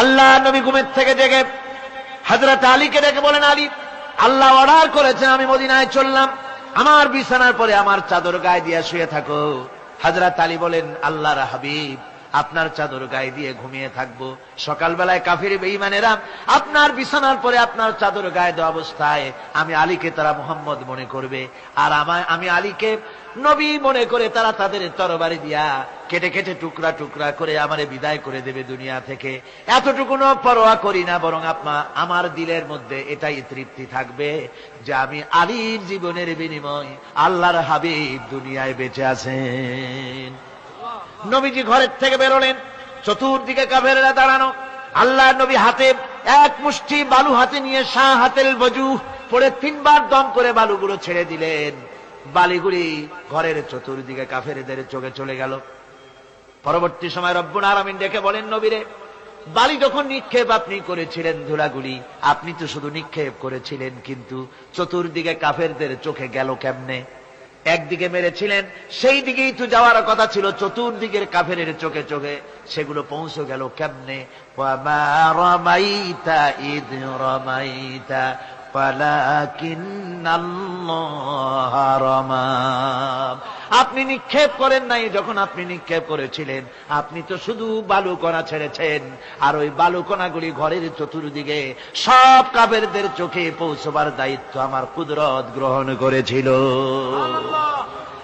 আল্লাহ নবী ঘুমের থেকে জেগে হাজরত আলীকে ডেকে বলেন, আলী, আল্লাহ অর্ডার করেছেন, আমি মদিনায় চললাম। আমার বিছানার পরে আমার চাদর গায়ে দিয়ে শুয়ে থাকো। হাজরাত আলী বলেন, আল্লাহর হাবিব আপনার চাদর গায়ে দিয়ে ঘুমিয়ে থাকব। সকালবেলায় কাফির বেঈমানেরা আপনার বিছানার পরে আপনার চাদর গায়ে দেওয়া অবস্থায় আমি আলীকে তারা মোহাম্মদ মনে করবে। আর আমি আলীকে নবী মনে করে তারা তাদের তরবারি দিয়া কেটে কেটে টুকরা টুকরা করে আমারে বিদায় করে দেবে দুনিয়া থেকে। এতটুকুনো পরোয়া করি না, বরং আপনা আমার দিলের মধ্যে এটাই তৃপ্তি থাকবে যে আমি আলীর জীবনের বিনিময় আল্লাহর হাবিব দুনিয়ায় বেঁচে আছেন। নবীজি ঘরের থেকে বেরোলেন, চতুর্দিকে কাফেরেরা দাঁড়ানো। আল্লাহ নবী হাতে এক মুষ্টি বালু হাতে নিয়ে শাহ হাতের বজু পরে তিনবার দম করে বালুগুলো ছেড়ে দিলেন। বালিগুলি ঘরের চতুর্দিকে কাফেরেদের চোখে চলে গেল। পরবর্তী সময় রব্বুল আরামিন ডেকে বলেন, নবীরে, বালি যখন নিক্ষেপ আপনি করেছিলেন ধুলাগুলি, আপনি তো শুধু নিক্ষেপ করেছিলেন, কিন্তু চতুর্দিকে কাফেরদের চোখে গেল কেমনে? একদিকে মেরেছিলেন, সেই দিকেই তো যাওয়ার কথা ছিল, চতুর্দিকের কাফের চোখে চোখে। সেগুলো পৌঁছে গেল কেমনে? রমাইতা আপনি নিক্ষেপ করেন নাই যখন আপনি নিক্ষেপ করেছিলেন। আপনি তো শুধু বালুকণা ছেড়েছেন। আর ওই বালুকণাগুলি ঘরের চতুর্দিকে সব কাবেরদের চোখে পৌঁছবার দায়িত্ব আমার কুদরত গ্রহণ করেছিল।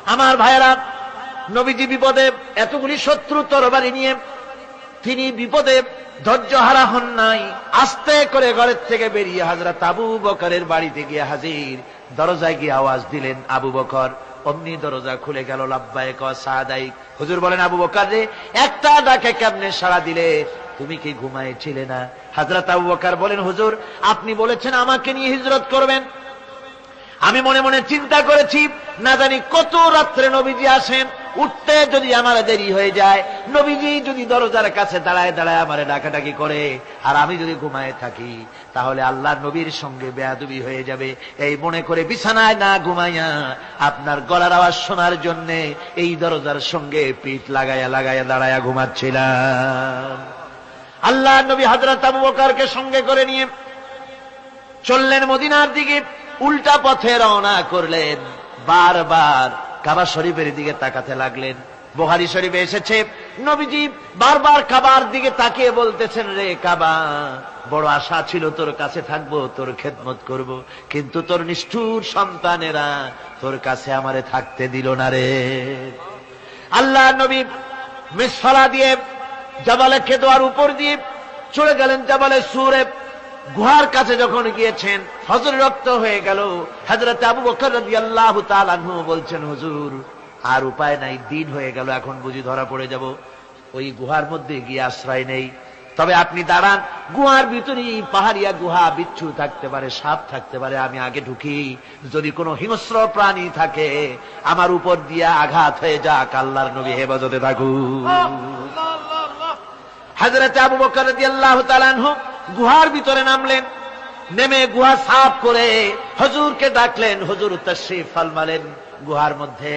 আমার ভাইয়েরা, নবীজি বিপদে এতগুলি শত্রু তরবারি নিয়ে তিনি বিপদে ধৈর্য হারা হন নাই। আস্তে করে ঘরের থেকে বেরিয়ে হাজরা আবু বকরের বাড়িতে গিয়ে হাজির। দরজায় গিয়ে আওয়াজ দিলেন, আবু বকর অমনি দরজা খুলে গেল লাভবাই কাদাই হুজুর বলেন, আবু বকার রে, একটা ডাকে কেমনে সাড়া দিলে? তুমি কি ঘুমাইছিলে না? হাজরত আবু বকার বলেন, হুজুর, আপনি বলেছেন আমাকে নিয়ে হিজরত করবেন। আমি মনে মনে চিন্তা করেছি, না জানি কত রাত্রে নবীজি আসেন, উঠতে যদি আমার দেরি হয়ে যায় নবীজি যদি দরজার কাছে দাঁড়ায় দাঁড়ায় আমার ডাকাডাকি করে, আর আমি যদি ঘুমায় থাকি, তাহলে আল্লাহ নবীর সঙ্গে বেয়াদুবি হয়ে যাবে। এই মনে করে বিছানায় না ঘুমাইয়া আপনার গলার আওয়াজ শোনার জন্য এই দরজার সঙ্গে পিঠ লাগাইয়া লাগাইয়া দাঁড়াইয়া ঘুমাচ্ছিলাম। আল্লাহ নবী হাজরত আবু বকরকে সঙ্গে করে নিয়ে চললেন মদিনার দিকে, উল্টা পথে রওনা করলেন। বারবার কাবা শরীফের দিকে তাকাতে লাগলেন। বোহারি শরীফে এসেছে নবীজি বারবার কাবার দিকে তাকিয়ে বলতেছেন, রে কাবা, বড় আশা ছিল তোর কাছে থাকব, তোর খেদমত করব। কিন্তু তোর নিষ্ঠুর সন্তানেরা তোর কাছে আমারে থাকতে দিল না রে আল্লাহ নবী মিসফলা দিয়ে জাবালে খেদোয়ার উপর দিয়ে চলে গেলেন জাবালে সুরে গুহার কাছে যখন গিয়েছেন হজর রক্ত হয়ে গেল হজরত আবু বকর রাদিয়াল্লাহু তাআলা বলছেন, হুজুর আর উপায় নাই, দিন হয়ে গেল, এখন বুঝি ধরা পড়ে যাব। ওই গুহার মধ্যে গিয়ে আশ্রয় নেই। তবে আপনি দাঁড়ান, গুহার ভিতরেই পাহাড়িয়া গুহা বিচ্ছু থাকতে পারে, সাপ থাকতে পারে, আমি আগে ঢুকি। যদি কোনো হিংস্র প্রাণী থাকে, আমার উপর দিয়ে আঘাত হয়ে যাক, আল্লাহর নবী হেফাজতে থাকুক হাজরত আবু বকর তাআলা গুহার ভিতরে নামলেন, নেমে গুহা সাফ করে হজুরকে ডাকলেন, হজুর তশরিফ ফালমালেন গুহার মধ্যে।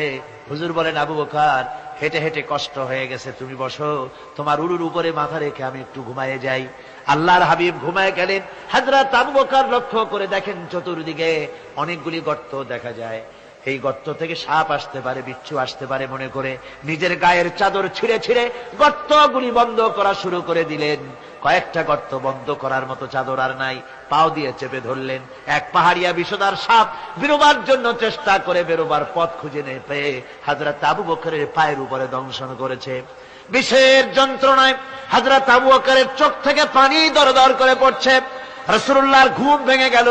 হুজুর বলেন, আবু বকার, হেঁটে হেঁটে কষ্ট হয়ে গেছে, তুমি বসো। তোমার উরুর উপরে মাথা রেখে আমি একটু ঘুমায়ে যাই। আল্লাহর হাবিব ঘুমায় গেলেন। হাজরাত আবু বকার লক্ষ্য করে দেখেন, চতুর্দিকে অনেকগুলি গর্ত দেখা যায়। এই গর্ত থেকে সাপ আসতে পারে, বিচ্ছু আসতে পারে মনে করে। নিজের গায়ের চাদর ছিঁড়ে ছিঁড়ে গর্তগুলি বন্ধ করা শুরু করে দিলেন। কয়েকটা গর্ত বন্ধ করার মতো চাদর আর নাই। পাও দিয়ে চেপে ধরলেন। এক পাহাড়িয়া বিষদার সাপ বেরোবার জন্য চেষ্টা করে বেরোবার পথ খুঁজে নেই পেয়ে হাজরত আবু বকরের পায়ের উপরে দংশন করেছে। বিষের যন্ত্রণায় হাজরা আবু বকরের চোখ থেকে পানি দরদর করে পড়ছে। রসুল্লাহর ঘুম ভেঙে গেল।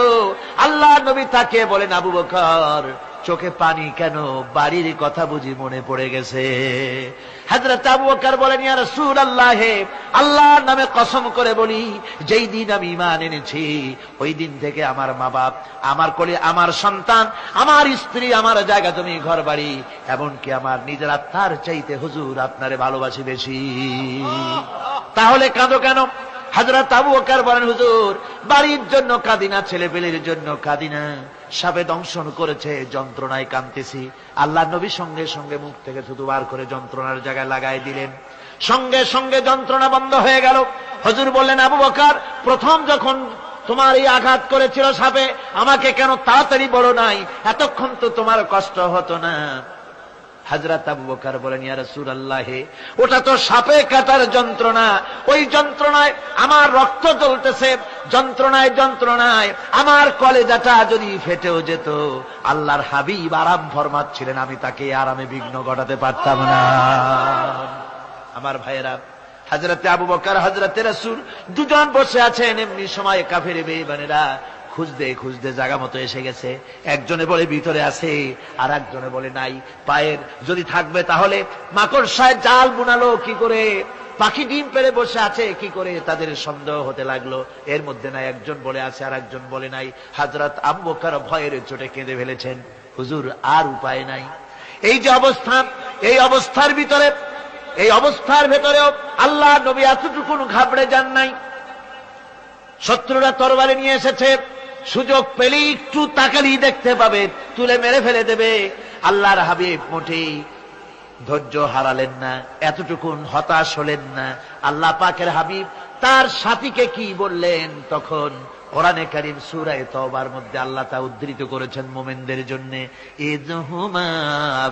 আল্লাহ নবী তাকে বলেন, আবু বকর চোখে পানি কেন? বাড়ির কথা বুঝি মনে পড়ে গেছে। হাজরত আবু বকর বলেন, ইয়া রাসূলুল্লাহ, আল্লাহর নামে কসম করে বলি, যেই দিন আমি ঈমান এনেছি, ওই দিন থেকে আমার মা বাপ আমার কোলে আমার সন্তান, আমার স্ত্রী, আমার জায়গা তুমি ঘর বাড়ি এমনকি আমার নিজের আত্মার চাইতে হুজুর আপনারে ভালোবাসি বেশি। তাহলে কাঁদো কেন? হাজরত আবু বকর বলেন, হুজুর বাড়ির জন্য কাদিনা ছেলে পেলের জন্য কাদিনা। সাপে দংশন করেছে, যন্ত্রণায় কাঁদতেছি। আল্লাহ নবী সঙ্গে সঙ্গে মুখ থেকে শুধু বার করে যন্ত্রণার জায়গায় লাগাই দিলেন। সঙ্গে সঙ্গে যন্ত্রণা বন্ধ হয়ে গেল। হজুর বললেন, আবু বকার, প্রথম যখন তোমার এই আঘাত করেছিল সাপে, আমাকে কেন তাড়াতাড়ি বড় নাই? এতক্ষণ তো তোমার কষ্ট হতো না। হাজরাত আবু বকার বলেন, ইয়া রাসূলুল্লাহে, ওটা তো সাপে কাটার যন্ত্রণা। ওই যন্ত্রণায় আমার রক্ত জ্বলতেছে, যন্ত্রণায় যন্ত্রণায়। আমার কলেজাটা যদি ফেটেও যেত, আল্লাহর হাবিব আরাম ফরমাচ্ছিলেন, আমি তাকে আরামে বিঘ্ন ঘটাতে পারতাম না। আমার ভাইয়েরা হাজরাতে আবু বকার হাজরাতে রাসূল, দুজন বসে আছেন, এমনি সময় কাফের বেঈমানেরা। খুঁজতে খুঁজতে জায়গা মতো এসে গেছে। একজনে বলে, ভিতরে আছে। আর একজনে বলে, নাই। পায়ের যদি থাকবে তাহলে মাকড় সাহেব জাল বুনালো কি করে? পাখি ডিম পেড়ে বসে আছে কি করে? তাদের সন্দেহ হতে লাগল। এর মধ্যে নাই একজন বলে আছে, আর একজন বলে নাই। হাজরত আবু বকর ভয়ের চোটে কেঁদে ফেলেছেন। হুজুর, আর উপায় নাই। এই যে অবস্থান এই অবস্থার ভিতরে, এই অবস্থার ভেতরেও আল্লাহ নবী এতটুকুন ঘাবড়ে যান নাই। শত্রুরা তরবারে নিয়ে এসেছে। সুযোগ পেলেই একটু তাকালেই দেখতে পাবে তুলে মেরে ফেলে দেবে আল্লাহর হাবিব মোটেই ধৈর্য হারালেন না এতটুকুন হতাশ হলেন না আল্লাহ পাকের হাবিব তার সাথীকে কি বললেন তখন কোরআনে কারিম সুরায় তওবার মধ্যে আল্লাহ তা উদ্ধৃত করেছেন মোমেনদের জন্য ইদহুমা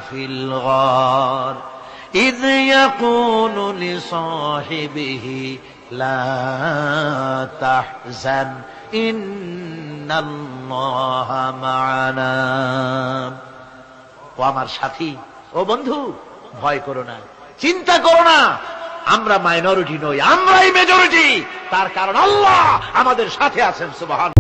ফিল গর إذ يقول لصاحبه لا تحزن إن الله معنا ও আমার সাথী, ও বন্ধু, ভয় করো না, চিন্তা করো না। আমরা মাইনরিটি নই, আমরাই মেজরিটি তার কারণ আল্লাহ আমাদের সাথে আছেন, সুবহান